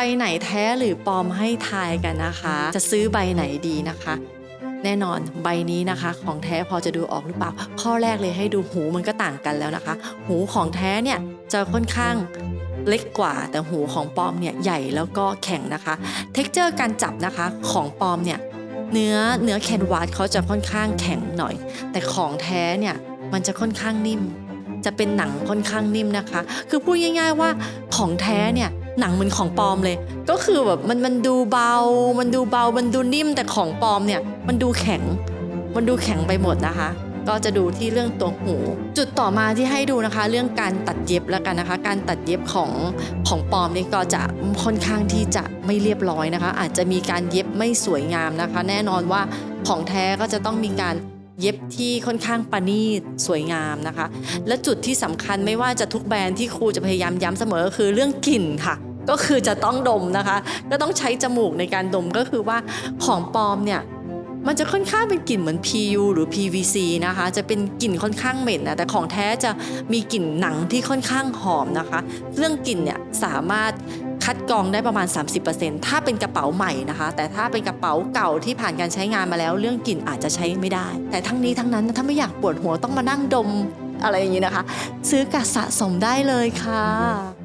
ใบไหนแท้หรือปลอมให้ทายกันนะคะ จะซื้อใบไหนดีนะคะ แน่นอนใบนี้นะคะ ของแท้พอจะดูออกหรือเปล่า ข้อแรกเลยให้ดูหูมันก็ต่างกันแล้วนะคะ หูของแท้เนี่ยจะค่อนข้างเล็กกว่าแต่หูของปลอมเนี่ยใหญ่แล้วก็แข็งนะคะ เท็กเจอร์การจับนะคะของปลอมเนี่ยเนื้อเนื้อแคนวาสเขาจะค่อนข้างแข็งหน่อย แต่ของแท้เนี่ยมันจะค่อนข้างนิ่ม จะเป็นหนังค่อนข้างนิ่มนะคะ คือพูดง่าย ๆว่าของแท้เนี่ย หนังเหมือนของปลอมเลย ก็คือแบบมันมันดูเบา มันดูเบา มันดูนิ่มแต่ของปลอมเนี่ยมันดูแข็ง มันดูแข็งไปหมดนะคะ ก็จะดูที่เรื่องตัวหู จุดต่อมาที่ให้ดูนะคะ เรื่องการตัดเย็บแล้วกันนะคะ การตัดเย็บของของปลอมนี่ก็จะค่อนข้างที่จะไม่เรียบร้อยนะคะ อาจจะมีการเย็บไม่สวยงามนะคะ แน่นอนว่าของแท้ก็จะต้องมีการเย็บที่ค่อนข้างประณีตสวยงามนะคะ และจุดที่สำคัญไม่ว่าจะทุกแบรนด์ที่ครูจะพยายามย้ำเสมอคือเรื่องกลิ่นค่ะ ก็คือจะต้องดมนะคะ ก็ต้องใช้จมูกในการดมก็คือว่าของปลอมเนี่ยมันจะค่อนข้างเป็นกลิ่นเหมือน PU หรือ PVC นะคะ จะเป็นกลิ่นค่อนข้างเหม็นนะแต่ของแท้จะมีกลิ่นหนังที่ค่อนข้างหอมนะคะ เรื่องกลิ่นเนี่ยสามารถคัดกรองได้ประมาณ 30%ถ้าเป็นกระเป๋าใหม่นะคะ แต่ถ้าเป็นกระเป๋าเก่าที่ผ่านการใช้งานมาแล้ว เรื่องกลิ่นอาจจะใช้ไม่ได้ แต่ทั้งนี้ทั้งนั้นถ้าไม่อยากปวดหัวต้องมานั่งดมอะไรอย่างนี้นะคะ ซื้อกะสะสมได้เลยค่ะ